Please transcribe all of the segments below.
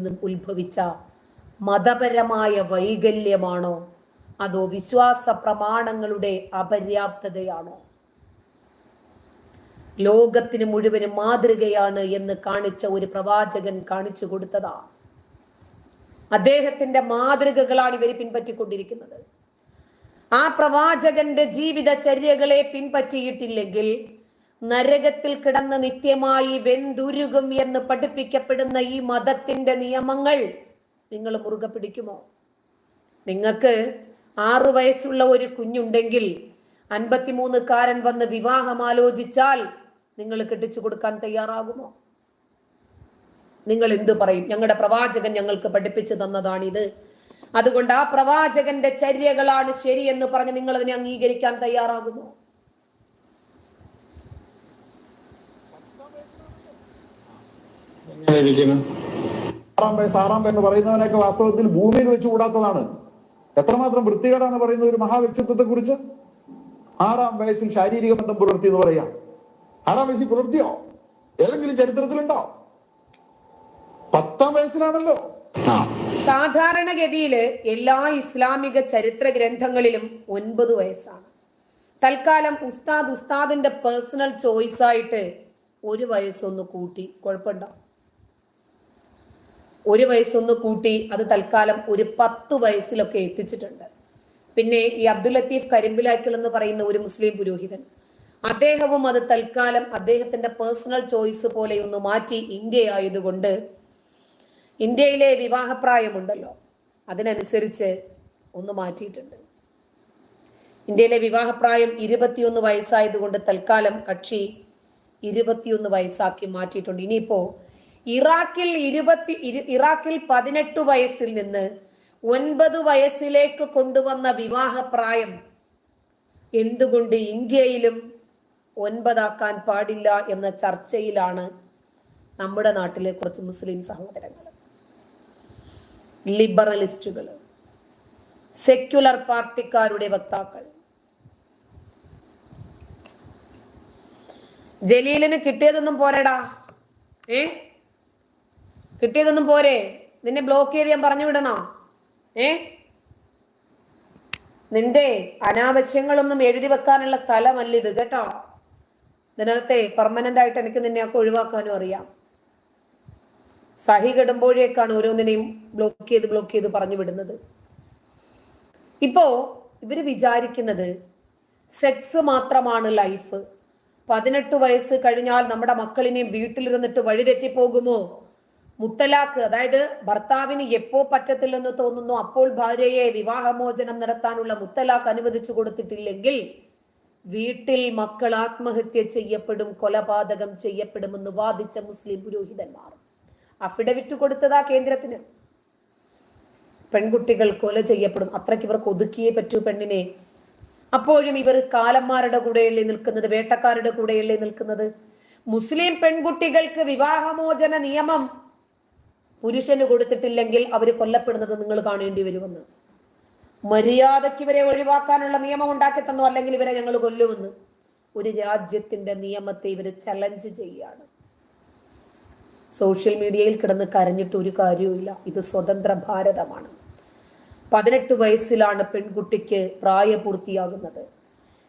നിന്നും ഉത്ഭവിച്ച മതപരമായ വൈകല്യമാണോ? അതോ വിശ്വാസ പ്രമാണങ്ങളുടെ അപര്യാപ്തതയാണോ? ലോകത്തിന് മുഴുവനും മാതൃകയാണ് എന്ന് കാണിച്ച ഒരു പ്രവാചകൻ കാണിച്ചു കൊടുത്തതാ. അദ്ദേഹത്തിന്റെ മാതൃകകളാണ് ഇവർ പിൻപറ്റിക്കൊണ്ടിരിക്കുന്നത്. ആ പ്രവാചകന്റെ ജീവിതചര്യകളെ പിൻപറ്റിയിട്ടില്ലെങ്കിൽ നരകത്തിൽ കിടന്ന് നിത്യമായി വെന്തുരുകും എന്ന് പഠിപ്പിക്കപ്പെടുന്ന ഈ മതത്തിന്റെ നിയമങ്ങൾ നിങ്ങൾ മുറുകെ പിടിക്കുമോ? നിങ്ങൾക്ക് ആറു വയസ്സുള്ള ഒരു കുഞ്ഞുണ്ടെങ്കിൽ അൻപത്തിമൂന്നുകാരൻ വന്ന് വിവാഹം ആലോചിച്ചാൽ നിങ്ങൾ കെട്ടിച്ചു കൊടുക്കാൻ തയ്യാറാകുമോ? നിങ്ങൾ എന്തു പറയും? ഞങ്ങളുടെ പ്രവാചകൻ ഞങ്ങൾക്ക് പഠിപ്പിച്ചു തന്നതാണിത്. അതുകൊണ്ട് ആ പ്രവാചകന്റെ ചര്യകളാണ് ശരിയെന്ന് പറഞ്ഞ് നിങ്ങൾ അതിനെ അംഗീകരിക്കാൻ തയ്യാറാകുമോ? വയസ്സ് എന്ന് പറയുന്നവനൊക്കെ വാസ്തവത്തിൽ ഭൂമിയിൽ വെച്ച് കൂടാത്തതാണ്. എത്രമാത്രം വൃത്തികേടാണ് പറയുന്ന ഒരു മഹാവ്യക്തിത്വത്തെ കുറിച്ച് ആറാം വയസ്സിൽ ശാരീരിക ബന്ധം പുലർത്തി എന്ന് പറയാം. ആറാം വയസ്സിൽ പുലർത്തിയോ? ഏതെങ്കിലും ചരിത്രത്തിലുണ്ടോ? പത്താം വയസ്സിലാണല്ലോ. സാധാരണഗതിയിൽ എല്ലാ ഇസ്ലാമിക ചരിത്ര ഗ്രന്ഥങ്ങളിലും ഒൻപത് വയസ്സാണ്. തൽക്കാലം ഉസ്താദ് ഉസ്താദിന്റെ പേഴ്സണൽ ചോയ്സ് ആയിട്ട് ഒരു വയസ്സൊന്ന് കൂട്ടി. കുഴപ്പമുണ്ടോ? ഒരു വയസ്സൊന്ന് കൂട്ടി അത് തൽക്കാലം ഒരു പത്ത് വയസ്സിലൊക്കെ എത്തിച്ചിട്ടുണ്ട്. പിന്നെ ഈ അബ്ദുൽ ലത്തീഫ് കരിമ്പിലാക്കൽ എന്ന് പറയുന്ന ഒരു മുസ്ലിം പുരോഹിതൻ അദ്ദേഹവും അത് തൽക്കാലം അദ്ദേഹത്തിന്റെ പേഴ്സണൽ ചോയ്സ് പോലെ ഒന്ന് മാറ്റി ഇന്ത്യ ആയതുകൊണ്ട് ഇന്ത്യയിലെ വിവാഹപ്രായമുണ്ടല്ലോ അതിനനുസരിച്ച് ഒന്ന് മാറ്റിയിട്ടുണ്ട്. ഇന്ത്യയിലെ വിവാഹപ്രായം ഇരുപത്തിയൊന്ന് വയസ്സായതുകൊണ്ട് തൽക്കാലം കക്ഷി ഇരുപത്തിയൊന്ന് വയസ്സാക്കി മാറ്റിയിട്ടുണ്ട്. ഇനിയിപ്പോ ഇറാഖിൽ ഇരുപത്തി ഇരു- ഇറാഖിൽ പതിനെട്ട് വയസ്സിൽ നിന്ന് ഒൻപത് വയസ്സിലേക്ക് കൊണ്ടുവന്ന വിവാഹ പ്രായം എന്തുകൊണ്ട് ഇന്ത്യയിലും ഒൻപതാക്കാൻ പാടില്ല എന്ന ചർച്ചയിലാണ് നമ്മുടെ നാട്ടിലെ കുറച്ച് മുസ്ലിം സഹോദരങ്ങൾ. ലിബറലിസ്റ്റുകൾ സെക്യുലർ പാർട്ടിക്കാരുടെ വക്താക്കൾ. ജലീലിന് കിട്ടിയതൊന്നും പോരടാ. ഏ? കിട്ടിയതൊന്നും പോരെ. നിന്നെ ബ്ലോക്ക് ചെയ്ത് ഞാൻ പറഞ്ഞു വിടണോ? ഏ? നിന്റെ അനാവശ്യങ്ങളൊന്നും എഴുതി വെക്കാനുള്ള സ്ഥലമല്ല ഇത് കേട്ടോ. ഇതിനകത്തെ പെർമനന്റ് ആയിട്ട് എനിക്ക് നിന്നെ ഒക്കെ ഒഴിവാക്കാനും അറിയാം. സഹി കെടുമ്പോഴേക്കാണ് ഓരോന്നിനെയും ബ്ലോക്ക് ചെയ്ത് ബ്ലോക്ക് ചെയ്ത് പറഞ്ഞു വിടുന്നത്. ഇപ്പോ ഇവർ വിചാരിക്കുന്നത് സെക്സ് മാത്രമാണ് ലൈഫ് പതിനെട്ട് വയസ്സ് കഴിഞ്ഞാൽ നമ്മുടെ മക്കളിനെയും വീട്ടിലിരുന്നിട്ട് വഴിതെറ്റിപ്പോകുമോ? മുത്തലാഖ് അതായത് ഭർത്താവിന് എപ്പോ പറ്റത്തില്ലെന്ന് തോന്നുന്നു അപ്പോൾ ഭാര്യയെ വിവാഹമോചനം നടത്താനുള്ള മുത്തലാഖ് അനുവദിച്ചു കൊടുത്തിട്ടില്ലെങ്കിൽ വീട്ടിൽ മക്കൾ ആത്മഹത്യ ചെയ്യപ്പെടും കൊലപാതകം ചെയ്യപ്പെടുമെന്ന് വാദിച്ച മുസ്ലിം പുരോഹിതന്മാർ. അഫിഡവിറ്റ് കൊടുത്തതാ കേന്ദ്രത്തിന്. പെൺകുട്ടികൾ കൊല ചെയ്യപ്പെടും അത്രയ്ക്ക് ഇവർക്ക് ഒതുക്കിയേ പറ്റൂ പെണ്ണിനെ. അപ്പോഴും ഇവർ കാലന്മാരുടെ കൂടെയല്ലേ നിൽക്കുന്നത് വേട്ടക്കാരുടെ കൂടെയല്ലേ നിൽക്കുന്നത്? മുസ്ലിം പെൺകുട്ടികൾക്ക് വിവാഹമോചന നിയമം പുരുഷന് കൊടുത്തിട്ടില്ലെങ്കിൽ അവർ കൊല്ലപ്പെടുന്നത് നിങ്ങൾ കാണേണ്ടി വരുമെന്ന്. മര്യാദയ്ക്ക് ഇവരെ ഒഴിവാക്കാനുള്ള നിയമം ഉണ്ടാക്കി തന്നു അല്ലെങ്കിൽ ഇവരെ ഞങ്ങൾ കൊല്ലുമെന്ന്. ഒരു രാജ്യത്തിന്റെ നിയമത്തെ ഇവർ ചലഞ്ച് ചെയ്യാണ്. സോഷ്യൽ മീഡിയയിൽ കിടന്ന് കരഞ്ഞിട്ട് ഒരു കാര്യവുമില്ല ഇത് സ്വതന്ത്ര ഭാരതമാണ്. പതിനെട്ട് വയസ്സിലാണ് പെൺകുട്ടിക്ക് പ്രായപൂർത്തിയാകുന്നത്.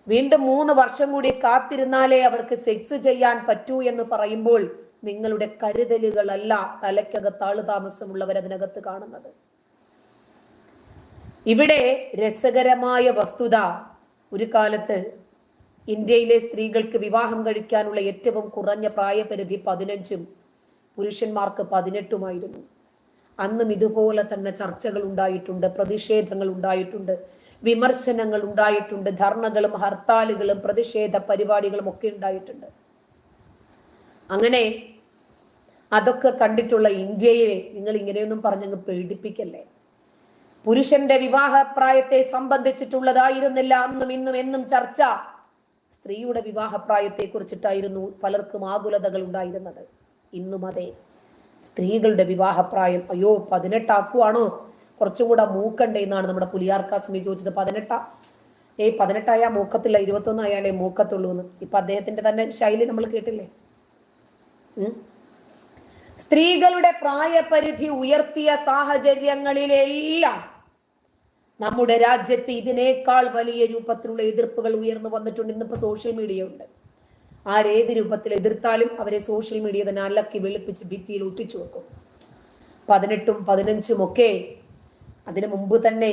വീണ്ടും മൂന്ന് വർഷം കൂടി കാത്തിരുന്നാലേ അവർക്ക് സെക്സ് ചെയ്യാൻ പറ്റൂ എന്ന് പറയുമ്പോൾ നിങ്ങളുടെ കരുതലുകളല്ല തലയ്ക്കകത്ത് ആളുതാമസമുള്ളവർ അതിനകത്ത് കാണുന്നത്. ഇവിടെ രസകരമായ വസ്തുത ഒരു കാലത്ത് ഇന്ത്യയിലെ സ്ത്രീകൾക്ക് വിവാഹം കഴിക്കാനുള്ള ഏറ്റവും കുറഞ്ഞ പ്രായപരിധി പതിനഞ്ചും പുരുഷന്മാർക്ക് പതിനെട്ടുമായിരുന്നു. അന്നും ഇതുപോലെ തന്നെ ചർച്ചകൾ ഉണ്ടായിട്ടുണ്ട് പ്രതിഷേധങ്ങൾ ഉണ്ടായിട്ടുണ്ട് വിമർശനങ്ങൾ ഉണ്ടായിട്ടുണ്ട് ധർണകളും ഹർത്താലുകളും പ്രതിഷേധ പരിപാടികളും ഒക്കെ ഉണ്ടായിട്ടുണ്ട്. അങ്ങനെ അതൊക്കെ കണ്ടിട്ടുള്ള ഇന്ത്യയെ നിങ്ങൾ ഇങ്ങനെയൊന്നും പറഞ്ഞങ്ങ് പേടിപ്പിക്കല്ലേ? പുരുഷന്റെ വിവാഹപ്രായത്തെ സംബന്ധിച്ചിട്ടുള്ളതായിരുന്നില്ല അന്നും ഇന്നും എന്നും ചർച്ച. സ്ത്രീയുടെ വിവാഹപ്രായത്തെ കുറിച്ചിട്ടായിരുന്നു പലർക്കും ആകുലതകൾ ഉണ്ടായിരുന്നത്. ഇന്നും അതെ. സ്ത്രീകളുടെ വിവാഹപ്രായം അയ്യോ പതിനെട്ടാക്കുവാണോ? കുറച്ചും കൂടെ മൂക്കണ്ടേ എന്നാണ് നമ്മുടെ പുലിയാർക്കാസ്മി ചോദിച്ചത്. പതിനെട്ടാ ഏയ് പതിനെട്ടായാ മൂക്കത്തില്ല ഇരുപത്തൊന്ന് ആയാലേ മൂക്കത്തുള്ളൂ എന്ന് ഇപ്പൊ അദ്ദേഹത്തിന്റെ തന്നെ ശൈലി നമ്മൾ കേട്ടില്ലേ? സ്ത്രീകളുടെ പ്രായപരിധി ഉയർത്തിയ സാഹചര്യങ്ങളിലെല്ലാം നമ്മുടെ രാജ്യത്ത് ഇതിനേക്കാൾ വലിയ രൂപത്തിലുള്ള എതിർപ്പുകൾ ഉയർന്നു വന്നിട്ടുണ്ട്. ഇന്നിപ്പോ സോഷ്യൽ മീഡിയ ഉണ്ട്. ആരേത് രൂപത്തിൽ എതിർത്താലും അവരെ സോഷ്യൽ മീഡിയ തന്നെ അലക്കി വെളുപ്പിച്ച് ഭിത്തിയിൽ ഒട്ടിച്ചു വെക്കും. പതിനെട്ടും പതിനഞ്ചും ഒക്കെ അതിനു മുമ്പ് തന്നെ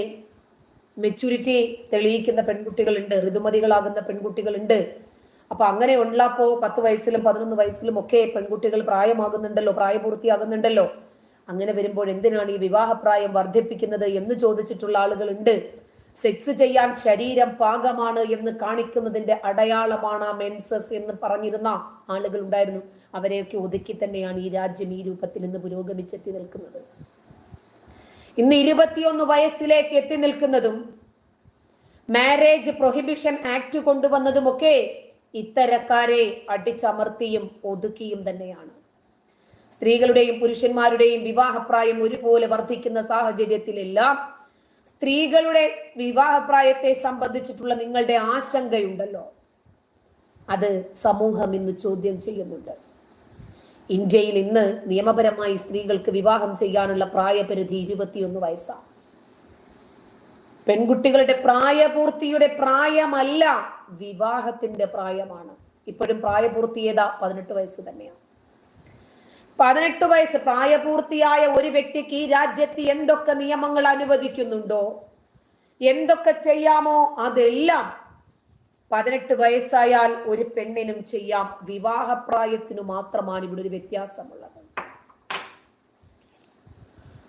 മെച്യൂരിറ്റി തെളിയിക്കുന്ന പെൺകുട്ടികളുണ്ട് ഋതുമതികളാകുന്ന പെൺകുട്ടികളുണ്ട്. അപ്പൊ അങ്ങനെ ഉള്ളപ്പോ പത്ത് വയസ്സിലും പതിനൊന്ന് വയസ്സിലും ഒക്കെ പെൺകുട്ടികൾ പ്രായമാകുന്നുണ്ടല്ലോ പ്രായപൂർത്തിയാകുന്നുണ്ടല്ലോ. അങ്ങനെ വരുമ്പോൾ എന്തിനാണ് ഈ വിവാഹപ്രായം വർദ്ധിപ്പിക്കുന്നത് എന്ന് ചോദിച്ചിട്ടുള്ള ആളുകളുണ്ട്. സെക്സ് ചെയ്യാൻ ശരീരം പാകമാണ് എന്ന് കാണിക്കുന്നതിന്റെ അടയാളമാണ് മെൻസസ് എന്ന് പറഞ്ഞിരുന്ന ആളുകൾ ഉണ്ടായിരുന്നു. അവരെയൊക്കെ ഒതുക്കി തന്നെയാണ് ഈ രാജ്യം ഈ രൂപത്തിൽ നിന്ന് പുരോഗമിച്ചെത്തി നിൽക്കുന്നത്. ഇന്ന് ഇരുപത്തിയൊന്ന് വയസ്സിലേക്ക് എത്തി നിൽക്കുന്നതും മാരേജ് പ്രൊഹിബിഷൻ ആക്ട് കൊണ്ടുവന്നതുമൊക്കെ ഇത്തരക്കാരെ അടിച്ചമർത്തിയും ഒതുക്കിയും തന്നെയാണ്. സ്ത്രീകളുടെയും പുരുഷന്മാരുടെയും വിവാഹപ്രായം ഒരുപോലെ വർദ്ധിക്കുന്ന സാഹചര്യത്തിലെല്ലാം സ്ത്രീകളുടെ വിവാഹപ്രായത്തെ സംബന്ധിച്ചിട്ടുള്ള നിങ്ങളുടെ ആശങ്കയുണ്ടല്ലോ. അത് സമൂഹം ഇന്ന് ചോദ്യം ചെയ്യുന്നുണ്ട്. ഇന്ത്യയിൽ ഇന്ന് നിയമപരമായി സ്ത്രീകൾക്ക് വിവാഹം ചെയ്യാനുള്ള പ്രായപരിധി ഇരുപത്തിയൊന്ന് വയസ്സാണ്. പെൺകുട്ടികളുടെ പ്രായപൂർത്തിയുടെ പ്രായമല്ല വിവാഹത്തിന്റെ പ്രായമാണ്. ഇപ്പോഴും പ്രായപൂർത്തിയേത? പതിനെട്ട് വയസ്സ് തന്നെയാണ് പതിനെട്ട് വയസ്സ് പ്രായപൂർത്തിയായ ഒരു വ്യക്തിക്ക് ഈ രാജ്യത്ത് എന്തൊക്കെ നിയമങ്ങൾ അനുവദിക്കുന്നുണ്ടോ? എന്തൊക്കെ ചെയ്യാമോ? അതെല്ലാം പതിനെട്ട് വയസ്സായാൽ ഒരു പെണ്ണിനും ചെയ്യാം. വിവാഹപ്രായത്തിനു മാത്രമാണ് ഇവിടെ ഒരു വ്യത്യാസമുള്ളത്.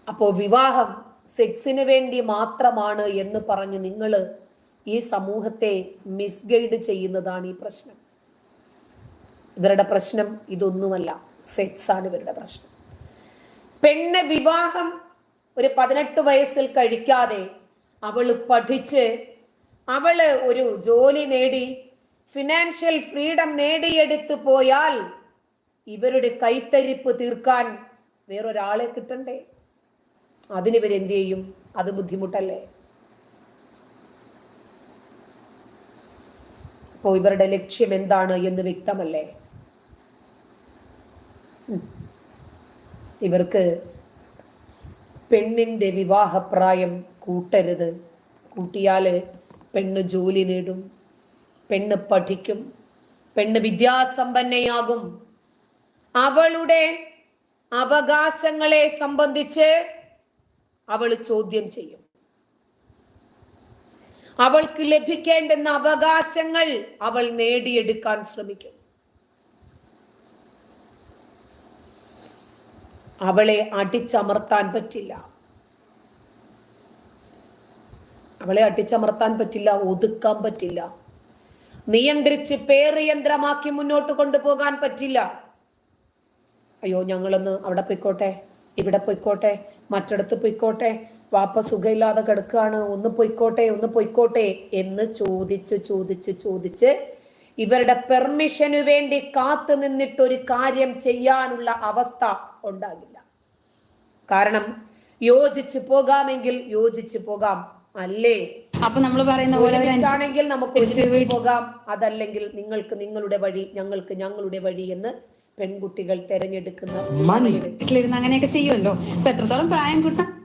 അപ്പോ വിവാഹം സെക്സിന് വേണ്ടി മാത്രമാണ് എന്ന് പറഞ്ഞ് നിങ്ങൾ ഈ സമൂഹത്തെ മിസ്ഗൈഡ് ചെയ്യുന്നതാണ് ഈ പ്രശ്നം. ഇവരുടെ പ്രശ്നം ഇതൊന്നുമല്ല. സെക്സ് ആണ് ഇവരുടെ പ്രശ്നം. പെണ്ണ് വിവാഹം ഒരു പതിനെട്ട് വയസ്സിൽ കഴിക്കാതെ അവൾ പഠിച്ച് അവൾ ഒരു ജോലി നേടി ഫിനാൻഷ്യൽ ഫ്രീഡം നേടിയെടുത്തു പോയാൽ ഇവരുടെ കൈത്തരിപ്പ് തീർക്കാൻ വേറൊരാളെ കിട്ടണ്ടേ? അതിനിവരെന്ത് ചെയ്യും? അത് ബുദ്ധിമുട്ടല്ലേ? അപ്പോൾ ഇവരുടെ ലക്ഷ്യം എന്താണ് എന്ന് വ്യക്തമല്ലേ? ഇവർക്ക് പെണ്ണിന്റെ വിവാഹപ്രായം കൂട്ടരുത്. കൂട്ടിയാൽ പെണ്ണ് ജോലി നേടും പെണ്ണ് പഠിക്കും പെണ്ണ് വിദ്യാസമ്പന്നയാകും. അവളുടെ അവകാശങ്ങളെ സംബന്ധിച്ച് അവൾ ചോദ്യം ചെയ്യും. അവൾക്ക് ലഭിക്കേണ്ടുന്ന അവകാശങ്ങൾ അവൾ നേടിയെടുക്കാൻ ശ്രമിക്കും. അവളെ അടിച്ചമർത്താൻ പറ്റില്ല. അവളെ അടിച്ചമർത്താൻ പറ്റില്ല ഒതുക്കാൻ പറ്റില്ല. നിയന്ത്രിച്ച് പേറിയന്ത്രമാക്കി മുന്നോട്ട് കൊണ്ടുപോകാൻ പറ്റില്ല. അയ്യോ ഞങ്ങളൊന്ന് അവിടെ പൊയ്ക്കോട്ടെ ഇവിടെ പൊയ്ക്കോട്ടെ മറ്റിടത്ത് പൊയ്ക്കോട്ടെ വാപ്പ സുഖമില്ലാതെ കിടക്കുകയാണ്. ഒന്ന് പൊയ്ക്കോട്ടെ ഒന്ന് പൊയ്ക്കോട്ടെ എന്ന് ചോദിച്ച് ചോദിച്ച് ചോദിച്ച് ഇവരുടെ പെർമിഷനു വേണ്ടി കാത്തു നിന്നിട്ട് ഒരു കാര്യം ചെയ്യാനുള്ള അവസ്ഥ ഉണ്ടാകില്ല. കാരണം യോജിച്ച് പോകാമെങ്കിൽ യോജിച്ച് പോകാം. അല്ലേ? അപ്പൊ നമ്മൾ പറയുന്ന പോലെ നമുക്ക് പോകാം. അതല്ലെങ്കിൽ നിങ്ങൾക്ക് നിങ്ങളുടെ വഴി ഞങ്ങൾക്ക് ഞങ്ങളുടെ വഴി എന്ന് പെൺകുട്ടികൾ തെരഞ്ഞെടുക്കുന്ന. വീട്ടിലിരുന്ന് അങ്ങനെയൊക്കെ ചെയ്യുമല്ലോ. അപ്പൊ എത്രത്തോളം പ്രായം കൂട്ടാം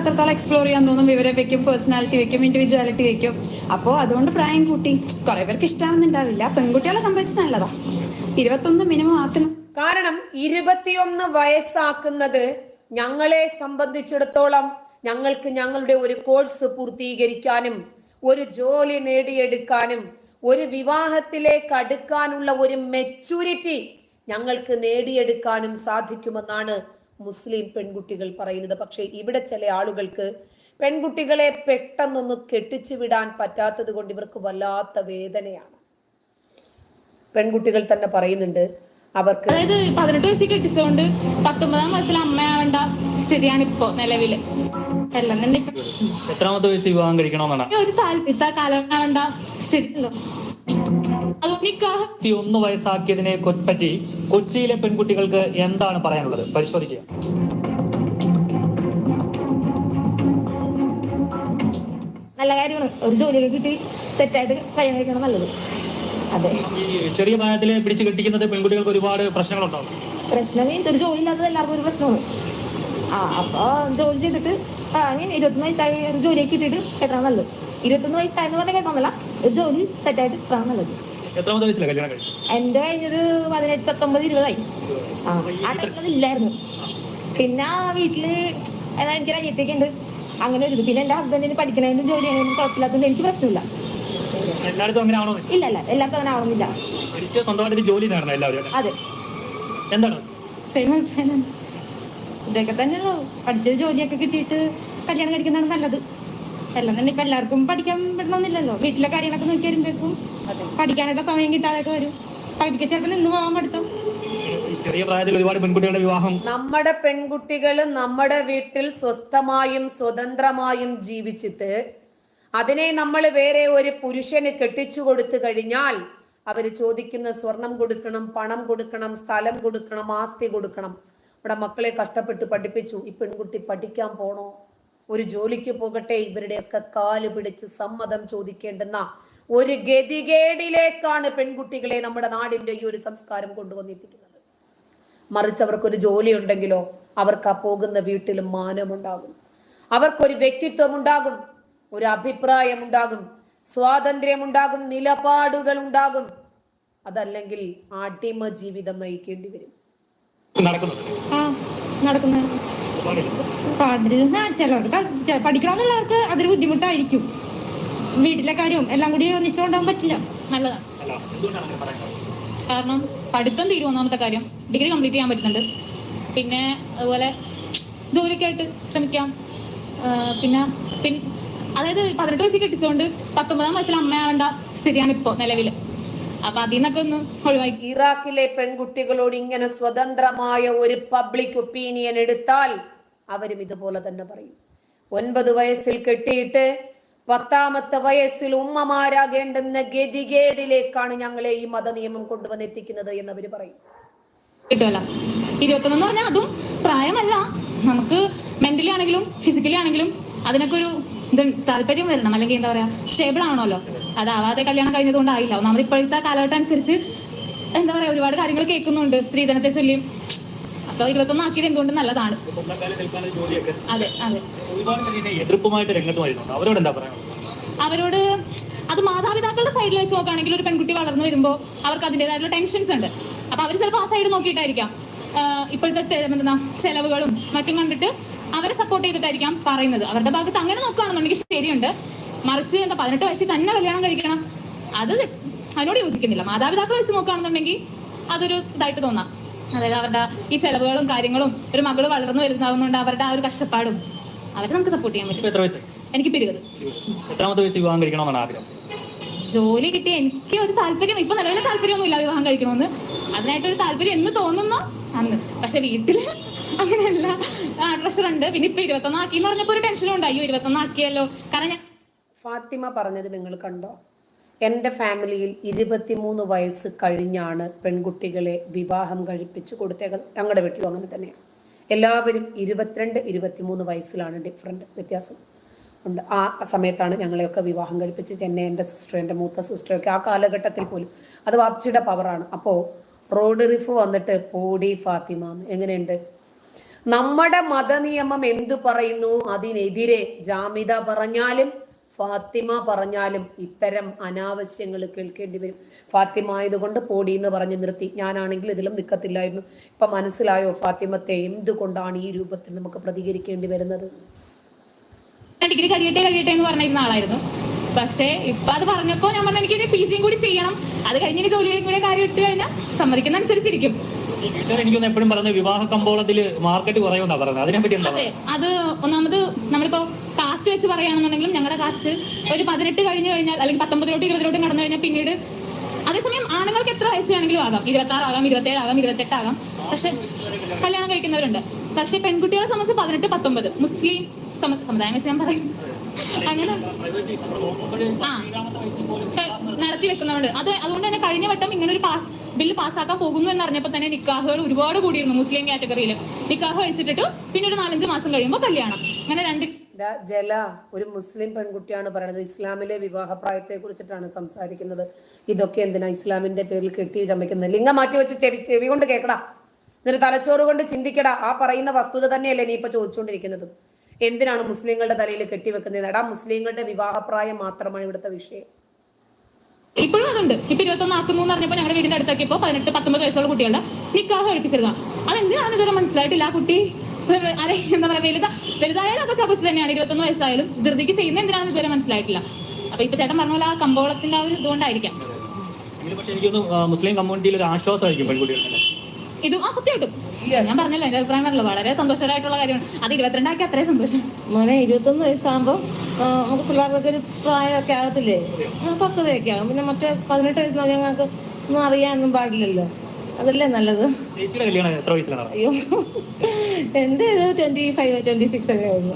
അത്രത്തോളം എക്സ്പ്ലോർ ചെയ്യാൻ തോന്നും വിവരം വെക്കും പേഴ്സണാലിറ്റി വെക്കും ഇൻഡിവിജ്വാലിറ്റി വെക്കും. അപ്പോ അതുകൊണ്ട് പ്രായം കൂട്ടി. കുറെ പേർക്ക് ഇഷ്ടാവുന്നുണ്ടാവില്ല. പെൺകുട്ടികളെ സംബന്ധിച്ച് നല്ലതാ. ഇരുപത്തൊന്ന് മിനിമം ആക്കണം. കാരണം ഇരുപത്തിയൊന്ന് വയസ്സാക്കുന്നത് ഞങ്ങളെ സംബന്ധിച്ചിടത്തോളം ഞങ്ങൾക്ക് ഞങ്ങളുടെ ഒരു കോഴ്സ് പൂർത്തീകരിക്കാനും ഒരു ജോലി നേടിയെടുക്കാനും ഒരു വിവാഹത്തിലേക്ക് അടുക്കാനുള്ള ഒരു മെച്യൂരിറ്റി ഞങ്ങൾക്ക് നേടിയെടുക്കാനും സാധിക്കുമെന്നാണ് മുസ്ലിം പെൺകുട്ടികൾ പറയുന്നത്. പക്ഷേ ഇവിടെ ചില ആളുകൾക്ക് പെൺകുട്ടികളെ പെട്ടെന്നൊന്ന് കെട്ടിച്ചു വിടാൻ പറ്റാത്തത് കൊണ്ട് ഇവർക്ക് വല്ലാത്ത വേദനയാണ്. പെൺകുട്ടികൾ തന്നെ പറയുന്നുണ്ട് അവർക്ക് അതായത് പതിനെട്ട് വയസ്സിൽ കെട്ടിച്ചുകൊണ്ട് പത്തൊമ്പതാം വയസ്സിൽ അമ്മയാവേണ്ട സ്ഥിതിയാണ് ഇപ്പോ നിലവിൽ. എല്ലാം എത്രാമത്തെ വയസ്സിൽ വിവാഹം കഴിക്കണമെന്നാണ്? ഒരു താല്പര്യത്ത കാലമാവേണ്ട സ്ഥിതി ഒന്ന് വയസ്സാക്കിയതിനെ പറ്റി കൊച്ചിയിലെ പെൺകുട്ടികൾക്ക് എന്താണ് പറയാനുള്ളത്? പരിശോധിക്കുക. നല്ല കാര്യമാണ്. ഒരു ജോലിയൊക്കെ കിട്ടി സെറ്റായിട്ട് കല്യാണം കഴിക്കണം നല്ലത്. അതെ. ചെറിയ പ്രായത്തിൽ പിടിച്ചു കെട്ടിക്കുന്നത് പെൺകുട്ടികൾക്ക് ഒരുപാട് പ്രശ്നങ്ങളുണ്ടാവും. പ്രശ്നം മീൻസ് ഒരു ജോലി ഇല്ലാത്തത് എല്ലാവർക്കും ഒരു പ്രശ്നമാണ്. ആ അപ്പൊ ജോലി ചെയ്തിട്ട് ഇരുപത്തൊന്ന് വയസ്സായി ഒരു ജോലിയൊക്കെ കിട്ടിയിട്ട് കെട്ടണം നല്ലത്. ഇരുപത്തൊന്ന് വയസ്സായിരുന്നു പറഞ്ഞാൽ കെട്ടണമെന്നല്ല ഒരു ജോലി സെറ്റായിട്ട് ആയിട്ട് നല്ലത് എത്രാമത്തെ വയസ്സിലാണ് കല്യാണം എന്റെ കഴിഞ്ഞൊരു പതിനെട്ട് പത്തൊമ്പത് ഇരുപതായി. ആ ആ ടൈമിൽ ഇല്ലായിരുന്നു പിന്നെ ആ വീട്ടിൽ എന്നാ എനിക്ക് അനിയത്തേക്ക് ഉണ്ട്. അങ്ങനെ ഒരു പിന്നെ എന്റെ ഹസ്ബൻഡിന് പഠിക്കണതിനും ജോലി ചെയ്യണതിനും കുഴപ്പമില്ലാത്തതുകൊണ്ട് എനിക്ക് പ്രശ്നമില്ല. എല്ലായിടത്തും അങ്ങനെ ആണോ ഇല്ല ഇല്ല. എല്ലാവർക്കും അങ്ങനെ ആവണമെന്നില്ല പഠിച്ച് സ്വന്തമായിട്ട് ജോലി നേടണം എല്ലാവരും അതെ. എന്താണ്? സെയിം അഭിപ്രായം. ഇതൊക്കെ തന്നെയുള്ളൂ പഠിച്ചത് ജോലിയൊക്കെ കിട്ടിയിട്ട് കല്യാണം കഴിക്കുന്നതാണ് നല്ലത്. തന്നെ ഇപ്പൊ എല്ലാവർക്കും പഠിക്കാൻ പറ്റണമെന്നില്ലല്ലോ വീട്ടിലെ കാര്യങ്ങളൊക്കെ നോക്കി വരുമ്പോഴേക്കും പഠിക്കാനുള്ള സമയം കിട്ടാതൊക്കെ വരും. പകുതിക്ക് ചിലപ്പോൾ നിന്ന് പോകാൻ പഠിത്തം. ചെറിയ പ്രായത്തിൽ ഒരുപാട് പെൺകുട്ടികളുടെ വിവാഹം. നമ്മുടെ പെൺകുട്ടികൾ നമ്മുടെ വീട്ടിൽ സ്വസ്ഥമായും സ്വതന്ത്രമായും ജീവിച്ചിട്ട് അതിനെ നമ്മൾ വേറെ ഒരു പുരുഷന് കെട്ടിച്ചു കൊടുത്തു കഴിഞ്ഞാൽ അവർ ചോദിക്കുന്ന സ്വർണം കൊടുക്കണം പണം കൊടുക്കണം സ്ഥലം കൊടുക്കണം ആസ്തി കൊടുക്കണം. നമ്മുടെ മക്കളെ കഷ്ടപ്പെട്ട് പഠിപ്പിച്ചു. ഈ പെൺകുട്ടി പഠിക്കാൻ പോണോ? ഒരു ജോലിക്ക് പോകട്ടെ ഇവരുടെയൊക്കെ കാൽ പിടിച്ച് സമ്മതം ചോദിക്കേണ്ടുന്ന ഒരു ഗതികേടിലേക്കാണ് പെൺകുട്ടികളെ നമ്മുടെ നാടിന്റെ ഈ ഒരു സംസ്കാരം കൊണ്ടുവന്നെത്തിക്കുന്നത്. മറിച്ച് അവർക്കൊരു ജോലി ഉണ്ടെങ്കിലോ അവർക്ക് ആ പോകുന്ന വീട്ടിലും മാനമുണ്ടാകും. അവർക്കൊരു വ്യക്തിത്വം ഉണ്ടാകും ഒരു അഭിപ്രായം ഉണ്ടാകും സ്വാതന്ത്ര്യമുണ്ടാകും നിലപാടുകൾ ഉണ്ടാകും അതല്ലെങ്കിൽ അടിമ ജീവിതം നയിക്കേണ്ടി വരും. നടക്കുന്നുണ്ട് ആ നടക്കുന്ന പാടില്ല. ചിലർക്ക് ചെ- പഠിക്കണമെന്നുള്ളവർക്ക് അതൊരു ബുദ്ധിമുട്ടായിരിക്കും. വീട്ടിലെ കാര്യവും എല്ലാം കൂടി ഒന്നിച്ചുകൊണ്ടാകാൻ പറ്റില്ല. നല്ലതാണ് എന്തുകൊണ്ടാണ് അങ്ങനെ പറയുന്നത്? കാരണം പഠിത്തം തീരും ഒന്നാമത്തെ കാര്യം. ഡിഗ്രി കംപ്ലീറ്റ് ചെയ്യാൻ പറ്റുന്നുണ്ട്. പിന്നെ അതുപോലെ ജോലിക്കായിട്ട് ശ്രമിക്കാം. പിന്നെ പിന്നെ അതായത് പതിനെട്ട് വയസ്സിൽ കെട്ടിച്ചുകൊണ്ട് പത്തൊമ്പതാം വയസ്സിൽ അമ്മയാവേണ്ട സ്ഥിതിയാണ് ഇപ്പോൾ നിലവിൽ അപ്പൊ അതിൽ നിന്നൊക്കെ ഒന്ന് ഒഴിവാക്കി. ഇറാഖിലെ പെൺകുട്ടികളോട് ഇങ്ങനെ സ്വതന്ത്രമായ ഒരു പബ്ലിക് ഒപ്പീനിയൻ എടുത്താൽ അവരും ഇതുപോലെ തന്നെ പറയും. ഒൻപത് വയസ്സിൽ കെട്ടിയിട്ട് പത്താമത്തെ വയസ്സിൽ ഉമ്മമാരാകേണ്ടെന്ന ഗതികേടിലേക്കാണ് ഞങ്ങളെ ഈ മതനിയമം കൊണ്ടുവന്നെത്തിക്കുന്നത് എന്നവർ പറയും. കിട്ടുമല്ല ഇരുപത്തൊന്ന് പറഞ്ഞാൽ അതും പ്രായമല്ല. നമുക്ക് മെന്റലി ആണെങ്കിലും ഫിസിക്കലി ആണെങ്കിലും അതിനൊക്കെ ഒരു ഇത് താല്പര്യം വരണം. അല്ലെങ്കിൽ എന്താ പറയാ സ്റ്റേബിൾ ആണല്ലോ അതാവാതെ കല്യാണം കഴിഞ്ഞതുകൊണ്ടായില്ല. ഒന്നാമത് ഇപ്പോഴത്തെ കാലഘട്ടം അനുസരിച്ച് എന്താ പറയാ ഒരുപാട് കാര്യങ്ങൾ കേൾക്കുന്നുണ്ട്. സ്ത്രീധനത്തെ ചൊല്ലി അപ്പൊ ഇരുപത്തൊന്ന് ആക്കിയത് എന്തുകൊണ്ട് നല്ലതാണ്. അതെ അതെ. എതിർപ്പുമായിട്ട് രംഗത്ത് വരുന്നുണ്ട്. അവരോട് എന്താ അവരോട് അത് മാതാപിതാക്കളുടെ സൈഡിൽ വെച്ച് നോക്കുകയാണെങ്കിൽ ഒരു പെൺകുട്ടി വളർന്നു വരുമ്പോൾ അവർക്ക് അതിന്റെതായിട്ടുള്ള ടെൻഷൻസ് ഉണ്ട്. അപ്പൊ അവർ ചിലപ്പോൾ ആ സൈഡ് നോക്കിയിട്ടായിരിക്കാം. ഇപ്പോഴത്തെ എന്താ ചെലവുകളും മറ്റും കണ്ടിട്ട് അവരെ സപ്പോർട്ട് ചെയ്തിട്ടായിരിക്കാം പറയുന്നത്. അവരുടെ ഭാഗത്ത് അങ്ങനെ നോക്കുകയാണെന്നുണ്ടെങ്കിൽ ശരിയുണ്ട്. മറിച്ച് എന്താ പതിനെട്ട് വയസ്സിൽ തന്നെ കല്യാണം കഴിക്കണം? അത് അതിനോട് യോജിക്കുന്നില്ല. മാതാപിതാക്കൾ വെച്ച് നോക്കുകയാണെന്നുണ്ടെങ്കിൽ അതൊരു ഇതായിട്ട് തോന്നാം. അതായത് അവരുടെ ഈ ചെലവുകളും കാര്യങ്ങളും ഒരു മകൾ വളർന്നു വരുന്നതുകൊണ്ട് അവരുടെ ആ ഒരു കഷ്ടപ്പാടും അവരെ നമുക്ക് സപ്പോർട്ട് ചെയ്യാൻ പറ്റും. എനിക്ക് ഇരുപത്. എത്രാമത്തെ വയസ്സ് വിവാഹം കഴിക്കണമെന്നാണ് ആഗ്രഹം? ജോലി കിട്ടിയ എനിക്ക് ഒരു താല്പര്യം ഇപ്പൊ നിലവിലെ താല്പര്യമൊന്നുമില്ല വിവാഹം കഴിക്കണമെന്ന്. അതിനായിട്ടൊരു താല്പര്യം എന്ന് തോന്നുന്നു അന്ന്. പക്ഷെ വീട്ടിൽ അങ്ങനെയല്ല. പ്രഷർ ഉണ്ട്. പിന്നെ ഇപ്പൊ ഇരുപത്തൊന്നാക്കി എന്ന് പറഞ്ഞപ്പോ ഒരു ടെൻഷനും ഉണ്ട്. അയ്യോ ഇരുപത്തൊന്നാക്കിയല്ലോ കാരണം ഞാൻ ഫാത്തിമ പറഞ്ഞത് നിങ്ങൾ കണ്ടോ? എന്റെ ഫാമിലിയിൽ ഇരുപത്തിമൂന്ന് വയസ്സ് കഴിഞ്ഞാണ് പെൺകുട്ടികളെ വിവാഹം കഴിപ്പിച്ച് കൊടുത്തേക്കുന്നത്. ഞങ്ങളുടെ വീട്ടിലും അങ്ങനെ തന്നെയാണ് എല്ലാവരും ഇരുപത്തിരണ്ട് ഇരുപത്തിമൂന്ന് വയസ്സിലാണ് ഡിഫറെന്റ് വ്യത്യാസം. ഉണ്ട്. ആ സമയത്താണ് ഞങ്ങളെയൊക്കെ വിവാഹം കഴിപ്പിച്ച് എന്നെ എന്റെ സിസ്റ്റർ എന്റെ മൂത്ത സിസ്റ്ററൊക്കെ ആ കാലഘട്ടത്തിൽ പോലും. അത് വാപ്ചിയുടെ പവറാണ് അപ്പോൾ റോഡ് റിഫ് വന്നിട്ട് പോടി ഫാത്തിമ. എങ്ങനെയുണ്ട്? നമ്മുടെ മതനിയമം എന്തു പറയുന്നു? അതിനെതിരെ ജാമിത പറഞ്ഞാലും ഫാത്തിമ പറഞ്ഞാലും ഇത്തരം അനാവശ്യങ്ങൾ കേൾക്കേണ്ടി വരും. ഫാത്തിമ ആയതുകൊണ്ട് പോടി എന്ന് പറഞ്ഞ് നിർത്തി. ഞാനാണെങ്കിൽ ഇതിലും നിൽക്കത്തില്ലായിരുന്നു ഇപ്പൊ മനസ്സിലായോ ഫാത്തിമത്തെ എന്തുകൊണ്ടാണ് ഈ രൂപത്തിൽ നമുക്ക് പ്രതികരിക്കേണ്ടി വരുന്നത്? ഡിഗ്രി കഴിയട്ടെ കഴിയട്ടെ എന്ന് പറഞ്ഞിരുന്ന ആളായിരുന്നു. പക്ഷേ ഇപ്പൊ അത് പറഞ്ഞപ്പോ ഞാൻ പറഞ്ഞു എനിക്ക് പി ജിയും കൂടി ചെയ്യണം. അത് കഴിഞ്ഞ ജോലിയിലും കൂടെ കാര്യം ഇട്ട് കഴിഞ്ഞാൽ സമ്മതിക്കുന്ന അനുസരിച്ചിരിക്കും എനിക്കൊന്ന് എപ്പോഴും പറഞ്ഞു വിവാഹ കമ്പോളത്തിൽ മാർക്കറ്റ് കുറയുമെന്നാ പറയുന്നത്. അതിനെപ്പറ്റി എന്താ അതെ അത് ഒന്നാമത് നമ്മളിപ്പോ കാസ്റ്റ് വെച്ച് പറയുകയാണെന്നുണ്ടെങ്കിലും ഞങ്ങളുടെ കാസ്റ്റ് ഒരു പതിനെട്ട് കഴിഞ്ഞു കഴിഞ്ഞാൽ അല്ലെങ്കിൽ പത്തൊമ്പതിലോട്ട് ഇരുപതിലോട്ടും കടന്നു കഴിഞ്ഞാൽ പിന്നീട് അതേസമയം ആണുങ്ങൾക്ക് എത്ര വയസ്സ് വേണമെങ്കിലും ആകാം. ഇരുപത്തി ആറാകാം ഇരുപത്തേഴാകാം ഇരുപത്തെട്ടാകാം. പക്ഷെ കല്യാണം കഴിക്കുന്നവരുണ്ട്. പക്ഷെ പെൺകുട്ടികളെ സംബന്ധിച്ച് പതിനെട്ട് പത്തൊമ്പത്. മുസ്ലിം സമ- സമുദായം വെച്ച് ഞാൻ പറയും. അങ്ങനെ ആ നടത്തി വെക്കുന്നവരുണ്ട്. അത് അതുകൊണ്ട് തന്നെ കഴിഞ്ഞ വട്ടം ഇങ്ങനെ ഒരു പാസ് ബില്ല് പാസ്സാക്കാൻ പോകുന്നു എന്ന് തന്നെ നിക്കാഹുകൾ ഒരുപാട് കൂടിയിരുന്നു മുസ്ലിം കാറ്റഗറിയിൽ നിക്കാഹ് കഴിച്ചിട്ടിട്ട് പിന്നെ ഒരു നാലഞ്ച് മാസം കഴിയുമ്പോൾ കല്യാണം. അങ്ങനെ രണ്ട് ജല ഒരു മുസ്ലിം പെൺകുട്ടിയാണ് പറയുന്നത്. ഇസ്ലാമിലെ വിവാഹപ്രായത്തെ കുറിച്ചിട്ടാണ് സംസാരിക്കുന്നത്. ഇതൊക്കെ എന്തിനാ ഇസ്ലാമിന്റെ പേരിൽ കെട്ടി ചമയ്ക്കുന്നത്? ലിംഗം മാറ്റി വെച്ച് ചെവി ചെവി കൊണ്ട് കേക്കടാ. എന്നിട്ട് തലച്ചോറ് കൊണ്ട് ചിന്തിക്കടാ. ആ പറയുന്ന വസ്തുത തന്നെയല്ലേ നീ ഇപ്പൊ ചോദിച്ചുകൊണ്ടിരിക്കുന്നത് എന്തിനാണ് മുസ്ലിങ്ങളുടെ തലയിൽ കെട്ടിവെക്കുന്നത് എടാ മുസ്ലിങ്ങളുടെ വിവാഹപ്രായം മാത്രമാണ് ഇവിടുത്തെ വിഷയം. ഇപ്പോഴും അതുണ്ട്. ഇപ്പൊ ഇരുപത്തി ഒന്ന് ആക്കുന്നു പറഞ്ഞപ്പോ ഞങ്ങളുടെ വീടിന്റെ അടുത്തൊക്കെ ഇപ്പൊ പതിനെട്ട് പത്തൊമ്പത് വയസ്സുള്ള കുട്ടികളുടെ നിക്കാഹ് കഴിപ്പിച്ചിരുന്ന അതെന്തിനാണ് ഇതുവരെ മനസ്സിലായിട്ടില്ല ആ കുട്ടി? എന്താ പറയാ വലുതാ വലുതായാലും ചതച്ച് തന്നെയാണ് ഇരുപത്തൊന്ന് വയസ്സായാലും ധൃതിക്ക് ചെയ്യുന്ന എന്തിനാണെന്ന് ഇതുവരെ മനസ്സിലായിട്ടില്ല. അപ്പൊ ഇപ്പൊ ചേട്ടൻ പറഞ്ഞ പോലെ ആ കമ്പോളത്തിന്റെ ആ ഒരു ഇതുകൊണ്ടായിരിക്കാം. എങ്കിലും പക്ഷേ എനിക്കൊന്ന് മുസ്ലിം കമ്മ്യൂണിറ്റിയിൽ ഒരു ആശ്വാസമായിരിക്കും പെൺകുട്ടികൾക്ക്. ഇത് ആ സത്യമായിട്ടും ഞാൻ പറഞ്ഞല്ലോ എന്റെ അഭിപ്രായം പറഞ്ഞല്ലോ വളരെ സന്തോഷകരമായിട്ടുള്ള കാര്യമാണ്. അത് ഇരുപത്തിരണ്ടാക്കി അത്രയും സന്തോഷം. മോനെ ഇരുപത്തൊന്ന് വയസ്സാകുമ്പോൾ നമുക്ക് പിള്ളേർക്കൊക്കെ ഒരു പ്രായമൊക്കെ ആകത്തില്ലേ? പക്വതയൊക്കെ ആകും പിന്നെ മറ്റേ പതിനെട്ട് വയസ്സിൽ ഞങ്ങൾക്ക് ഒന്നും അറിയാനൊന്നും പാടില്ലല്ലോ. അതല്ലേ നല്ലത്? ചേച്ചിയുടെ കല്യാണം എത്ര വയസ്സിലാണ് നടന്നത്? അയ്യോ. ഒരു ട്വന്റി ഫൈവ് ട്വന്റി സിക്സ് ഒക്കെ ആയിരുന്നു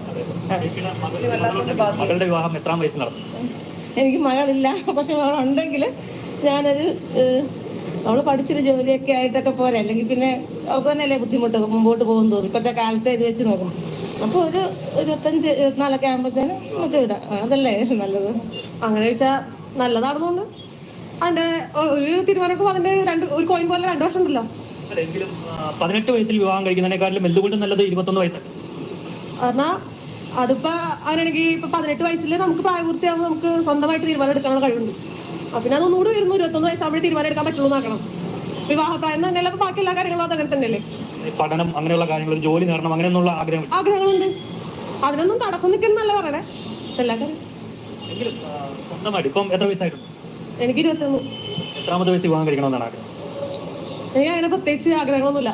മകളുടെ വിവാഹം എത്രാം വയസ്സിൽ നടന്നു? എനിക്ക് മകളില്ല പക്ഷെ മകളുണ്ടെങ്കിൽ ഞാനൊരു അവൾ പഠിച്ചൊരു ജോലിയൊക്കെ ആയിട്ടൊക്കെ പോരെ. അല്ലെങ്കിൽ പിന്നെ അവർക്ക് തന്നെയല്ലേ ബുദ്ധിമുട്ട് മുമ്പോട്ട് പോകും തോന്നും ഇപ്പോഴത്തെ കാലത്തെ ഇത് വെച്ച് നോക്കും. അപ്പോൾ ഒരു ഇരുപത്തഞ്ച് ഇരുപത്തിനാലൊക്കെ ആകുമ്പോഴത്തേനും നമുക്ക് വിടാം. അതല്ലേ നല്ലത്. അങ്ങനെ വെച്ചാൽ നല്ലതാണെന്നുണ്ട്. അതിന്റെ ഒരു തീരുമാനമൊക്കെ അതിന്റെ രണ്ട് ഒരു കോയിൻ പോലെ രണ്ട് വർഷം ഉണ്ടല്ലോ. എങ്കിലും ആ, പതിനെട്ട് വയസ്സിൽ വിവാഹം കഴിക്കുന്നതിനേക്കാളും എന്തുകൊണ്ടും നല്ലത് ഇരുപത്തൊന്ന് വയസ്സാണ്. കാരണം അതിപ്പോ അങ്ങനെയാണെങ്കിൽ ഇപ്പൊ പതിനെട്ട് വയസ്സിൽ നമുക്ക് പ്രായപൂർത്തിയാകുമ്പോൾ നമുക്ക് സ്വന്തമായിട്ട് തീരുമാനം എടുക്കാനുള്ള കഴിവുണ്ട്. അപ്പൊ പിന്നെ അതൊന്നുകൂടി വരുന്നു ഇരുപത്തൊന്ന് വയസ്സാകുമ്പോൾ തീരുമാനം എടുക്കാൻ പറ്റുള്ളൂ എന്നാക്കണം. വിവാഹപ്രായം തന്നെയല്ല ബാക്കി എല്ലാ കാര്യങ്ങളും അതങ്ങനെ തന്നെയല്ലേ? പഠനം അങ്ങനെയുള്ള കാര്യങ്ങൾ ജോലി നേടണം അങ്ങനെയൊന്നുള്ള ആഗ്രഹം ആഗ്രഹങ്ങളുണ്ട്. അതിനൊന്നും തടസ്സം നിൽക്കുന്നല്ല പറയണേ? എല്ലാ കാര്യം. സ്വന്തമായിട്ട് ഇപ്പം എത്ര വയസ്സായിട്ടുണ്ട്? എനിക്ക് ഇരുപത്തൊന്ന്. എത്രാമത്തെ വയസ്സ് വിവാഹം കഴിക്കണമെന്നാണ് ആഗ്രഹം? എനിക്ക് അങ്ങനെ പ്രത്യേകിച്ച് ആഗ്രഹങ്ങളൊന്നുമില്ല.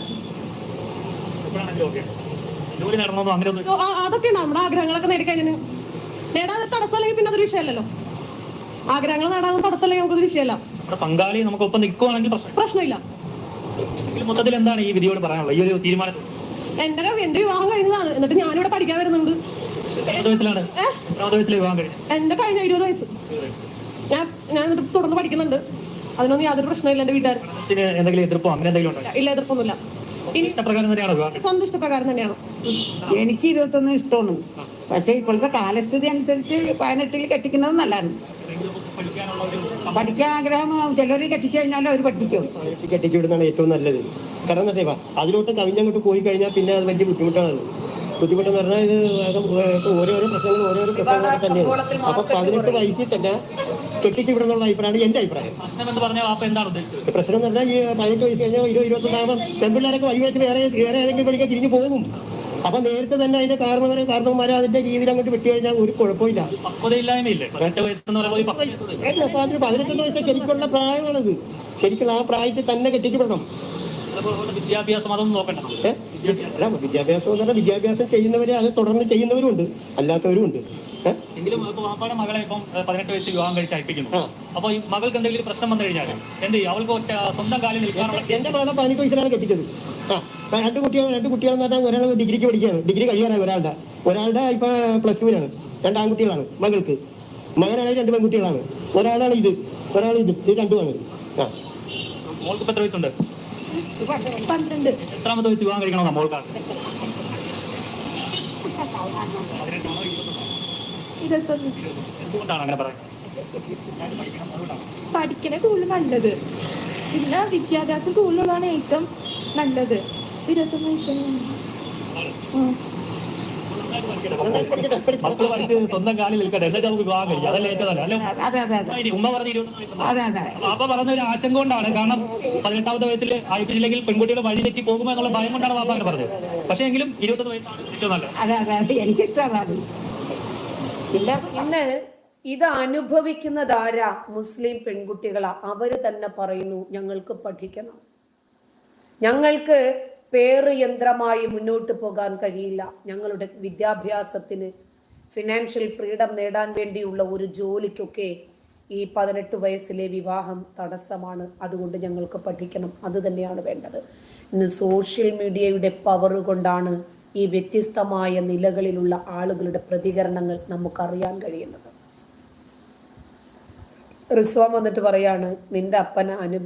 അതൊക്കെ നമ്മുടെ ആഗ്രഹങ്ങളൊക്കെ നേടിക്കഴിഞ്ഞു നേടാതെ തടസ്സമല്ലെങ്കിൽ പിന്നെ അതൊരു വിഷയമല്ലല്ലോ. ആഗ്രഹങ്ങൾ നേടാതെ തടസ്സമല്ലെങ്കിൽ നമുക്കൊരു വിഷയമല്ല. പങ്കാളി നമുക്ക് ഒപ്പം നിൽക്കുവാണെങ്കിൽ പ്രശ്നമില്ല. മൊത്തത്തിൽ എന്താണ് ഈ വിധിയോട് പറയാനുള്ളത്? ഈ ഒരു തീരുമാനം എന്റെ എന്റെ വിവാഹം കഴിഞ്ഞതാണ്. എന്നിട്ട് ഞാനിവിടെ പഠിക്കാൻ വരുന്നുണ്ട്. എന്റെ കഴിഞ്ഞ? ഇരുപത് വയസ്സ്. ഞാൻ ഞാൻ തുടർന്ന് പഠിക്കുന്നുണ്ട്. അതിനൊന്നും യാതൊരു പ്രശ്നമില്ല എന്റെ വീട്ടുകാർ എന്തെങ്കിലും എതിർപ്പോ? അങ്ങനെ എന്തെങ്കിലും ഉണ്ടോ? ഇല്ല എതിർപ്പൊന്നുമില്ല. ഇഷ്ടപ്രകാരം തന്നെയാണോ എനിക്ക് ഇരുപത്തൊന്ന് ഇഷ്ടമാണ്. പക്ഷെ ഇപ്പോഴത്തെ കാലസ്ഥിതി അനുസരിച്ച് പതിനെട്ടിൽ കെട്ടിക്കുന്നത് നല്ലതാണ്. പഠിക്കാൻ ആഗ്രഹം ചിലർ കെട്ടിച്ചു കഴിഞ്ഞാൽ അവർ പഠിപ്പിക്കും. കെട്ടിച്ചു വിടുന്നതാണ് ഏറ്റവും നല്ലത്. കാരണം എന്താ അതിലോട്ട് കവിഞ്ഞങ്ങോട്ട് പോയി കഴിഞ്ഞാൽ പിന്നെ അത് വലിയ ബുദ്ധിമുട്ടാണ്. ബുദ്ധിമുട്ടെന്ന് പറഞ്ഞാൽ ഇത് ഓരോരോ പ്രശ്നങ്ങൾ ഓരോരോ പ്രശ്നങ്ങളൊക്കെ തന്നെയാണ്. അപ്പൊ പതിനെട്ട് വയസ്സിൽ തന്നെ കെട്ടിച്ചു വിടുന്നുള്ള അഭിപ്രായമാണ് എന്റെ അഭിപ്രായം. പ്രശ്നം എന്ന് പറഞ്ഞാൽ അപ്പൊ എന്താണ് ഉദ്ദേശിച്ചത്? പ്രശ്നം എന്ന് പറഞ്ഞാൽ ഈ പതിനെട്ട് വയസ്സ് കഴിഞ്ഞാൽ ഇരുപത് ഇരുപത്തൊന്നാകുമ്പോൾ പെൺപിള്ളേരൊക്കെ വഴിവെച്ച് വേറെ വേറെ ഏതെങ്കിലും പഠിക്കാൻ തിരിഞ്ഞു പോകും. അപ്പൊ നേരത്തെ തന്നെ അതിന്റെ കാരണവരെ കാരണവന്മാരെ അതിന്റെ രീതിയിൽ അങ്ങോട്ട് വിട്ടു കഴിഞ്ഞാൽ ഒരു കുഴപ്പമില്ല. പതിനെട്ടൊന്ന് വയസ്സ് ശരിക്കുള്ള പ്രായമാണത്. ശരിക്കും ആ പ്രായത്തിൽ തന്നെ കെട്ടിക്കപ്പെടണം വിദ്യാഭ്യാസം അതൊന്നും നോക്കണ്ട. വിദ്യാഭ്യാസം എന്ന് പറഞ്ഞാൽ വിദ്യാഭ്യാസം ചെയ്യുന്നവരെ അത് തുടർന്ന് ചെയ്യുന്നവരും ഉണ്ട് അല്ലാത്തവരും ഉണ്ട്? എങ്കിലും ഇപ്പൊ വാപ്പാടെ മകളെ ഇപ്പം പതിനെട്ട് വയസ്സ് വിവാഹം കഴിച്ച് അയപ്പിക്കുന്നു. അപ്പൊ ഈ മകൾക്ക് എന്തെങ്കിലും പ്രശ്നം വന്നു കഴിഞ്ഞാൽ എന്ത് ചെയ്യും? അവൾക്ക് ഒറ്റ സ്വന്തം കാലിൽ നിൽക്കാനുള്ള എന്റെ മകളെ പതിനെട്ട് വയസ്സിലാണ് കെട്ടിച്ചത്. ആ രണ്ട് കുട്ടികൾ രണ്ട് കുട്ടികളെന്ന് പറഞ്ഞാൽ ഒരാൾ ഡിഗ്രിക്ക് പഠിക്കുകയാണ്. ഡിഗ്രി കഴിയാനാണ് ഒരാളുടെ. ഒരാളുടെ ഇപ്പൊ പ്ലസ് ടുവിനാണ് രണ്ട് ആൺകുട്ടികളാണ് മകൾക്ക്. മകനാണെങ്കിൽ രണ്ട് പെൺകുട്ടികളാണ്. ഒരാളാണ് ഇത്. ഒരാൾ ഇത്. ഇത് രണ്ടുമാണ്. ആ. മോൾക്ക് എത്ര വയസ്സുണ്ട്? പന്ത്രണ്ട്. എത്രാമത്തെ വയസ്സ് വിവാഹം കഴിക്കണമെന്നാ മോൾക്കാണ് ഇരുപത്തൊന്ന് എന്തുകൊണ്ടാണ് അങ്ങനെ പറയുന്നത് പഠിക്കണ കൂടുതൽ നല്ലത്. പിന്നെ വിദ്യാഭ്യാസം കൂടുതലുള്ളതാണ് ഏറ്റവും നല്ലത്. ഇരുപത്തൊന്ന് സ്വന്തം കാലിൽ നിൽക്കട്ടെ. എന്നിട്ട് നമുക്ക് വിവാഹം കഴിക്കാം. അതല്ലേ ഏറ്റവും നല്ല അല്ലെ? ഉമ്മ പറഞ്ഞ ഇരുപത്തൊന്ന് വയസ്സ് അതെ അതെ വാപ്പ പറഞ്ഞ ഒരു ആശങ്ക കൊണ്ടാണ്. കാരണം പതിനെട്ടാമത്തെ വയസ്സിൽ അയപ്പിച്ചില്ലെങ്കിൽ പെൺകുട്ടികൾ വഴി തെറ്റി പോകുമോ എന്നുള്ള ഭയം കൊണ്ടാണ് പറഞ്ഞത്. പക്ഷേ എങ്കിലും ഇരുപത്തൊന്ന് വയസ്സാണ് ഏറ്റവും നല്ലത്. അതെ അതെ. പിന്നെ ഇന്ന് ഇത് അനുഭവിക്കുന്നതാരാ മുസ്ലിം പെൺകുട്ടികളാ? അവർ തന്നെ പറയുന്നു ഞങ്ങൾക്ക് പഠിക്കണം. ഞങ്ങൾക്ക് പേറ് യന്ത്രമായി മുന്നോട്ട് പോകാൻ കഴിയില്ല. ഞങ്ങളുടെ വിദ്യാഭ്യാസത്തിന് ഫിനാൻഷ്യൽ ഫ്രീഡം നേടാൻ വേണ്ടിയുള്ള ഒരു ജോലിക്കൊക്കെ ഈ പതിനെട്ട് വയസ്സിലെ വിവാഹം തടസ്സമാണ്. അതുകൊണ്ട് ഞങ്ങൾക്ക് പഠിക്കണം. അത് തന്നെയാണ് വേണ്ടത്. ഇന്ന് സോഷ്യൽ മീഡിയയുടെ പവർ കൊണ്ടാണ് ഈ വ്യത്യസ്തമായ നിലകളിലുള്ള ആളുകളുടെ പ്രതികരണങ്ങൾ നമുക്കറിയാൻ കഴിയുന്നത്. റിസ്വാൻ വന്നിട്ട് പറയാണ് നിന്റെ അപ്പനെ അനു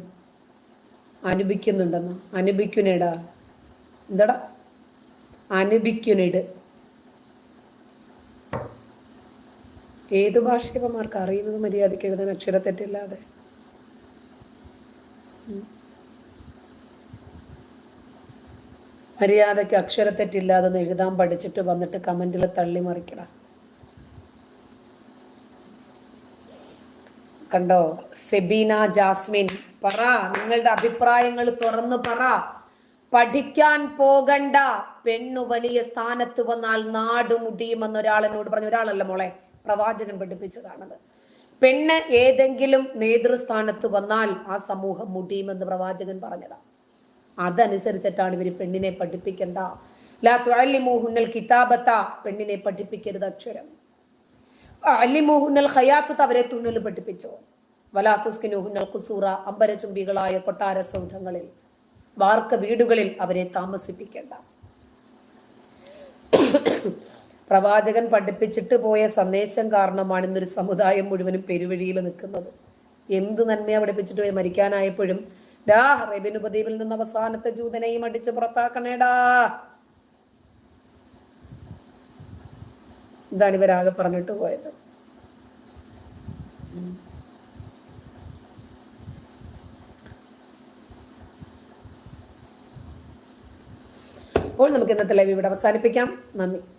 അനുപിക്കുന്നുണ്ടെന്ന് അനുപിക്കുനേടാ എന്താടാ? അനുപിക്കുനിട് ഏത് ഭാഷയപ്പന്മാർക്ക് അറിയുന്നത് മര്യാദയ്ക്ക് എഴുതാൻ അക്ഷരത്തെറ്റില്ലാതെ? മര്യാദയ്ക്ക് അക്ഷരത്തെറ്റില്ലാതെ എഴുതാൻ പഠിച്ചിട്ട് വന്നിട്ട് കമന്റിൽ തള്ളി മറിക്കട കണ്ടോ? ഫെബീന ജാസ്മിൻ പറ. നിങ്ങളുടെ അഭിപ്രായങ്ങൾ തുറന്നു പറ. പഠിക്കാൻ പോകണ്ട പെണ്ണു വലിയ സ്ഥാനത്ത് വന്നാൽ നാട് മുടിയുമെന്ന് ഒരാൾ എന്നോട് പറഞ്ഞു. ഒരാളല്ല മോളെ പ്രവാചകൻ പഠിപ്പിച്ചതാണത്. പെണ്ണ് ഏതെങ്കിലും നേതൃസ്ഥാനത്ത് വന്നാൽ ആ സമൂഹം മുടിയുമെന്ന് പ്രവാചകൻ പറഞ്ഞതാ. അതനുസരിച്ചിട്ടാണ് ഇവർ പെണ്ണിനെ പഠിപ്പിക്കേണ്ട. ലാ തുഅല്ലിമൂഹുന്നൽ കിതാബത്ത പെണ്ണിനെ പഠിപ്പിക്കരുത് അക്ഷരം. അല്ലിമൂഹുന്നൽ ഹയാത്തു അവരെ തുന്നൽ പഠിപ്പിച്ചോ. വലാത്തുസ്കിനുഹുന്നൽ കുസൂറ അമ്പരചുംബികളായ കൊട്ടാര സൗധങ്ങളിൽ വാർക്ക വീടുകളിൽ അവരെ താമസിപ്പിക്കേണ്ട. പ്രവാചകൻ പഠിപ്പിച്ചിട്ട് പോയ സന്ദേശം കാരണമാണ് ഇന്നൊരു സമുദായം മുഴുവനും പെരുവഴിയിൽ നിൽക്കുന്നത്. എന്ത് നന്മയാ പഠിപ്പിച്ചിട്ട് പോയി മരിക്കാനായപ്പോഴും ഡാ റബിൻ ഉപദ്വീപിൽ നിന്ന് അവസാനത്തെ ജൂതനെയും അടിച്ച് പുറത്താക്കണേടാ. ഇതാണ് ഇവരാകെ പറഞ്ഞിട്ട് പോയത്. അപ്പോൾ നമുക്ക് ഇന്നത്തെ ലൈവ് ഇവിടെ അവസാനിപ്പിക്കാം. നന്ദി.